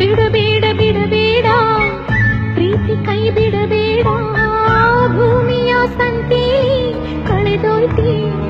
ಬಿಡಬೇಡ ಬಿಡಬೇಡ. ಪ್ರೀತಿ ಕೈ ಬಿಡಬೇಡ. ಭೂಮಿಯ ಸಂತಿ ಕಳೆದೊಯ್ತೀ.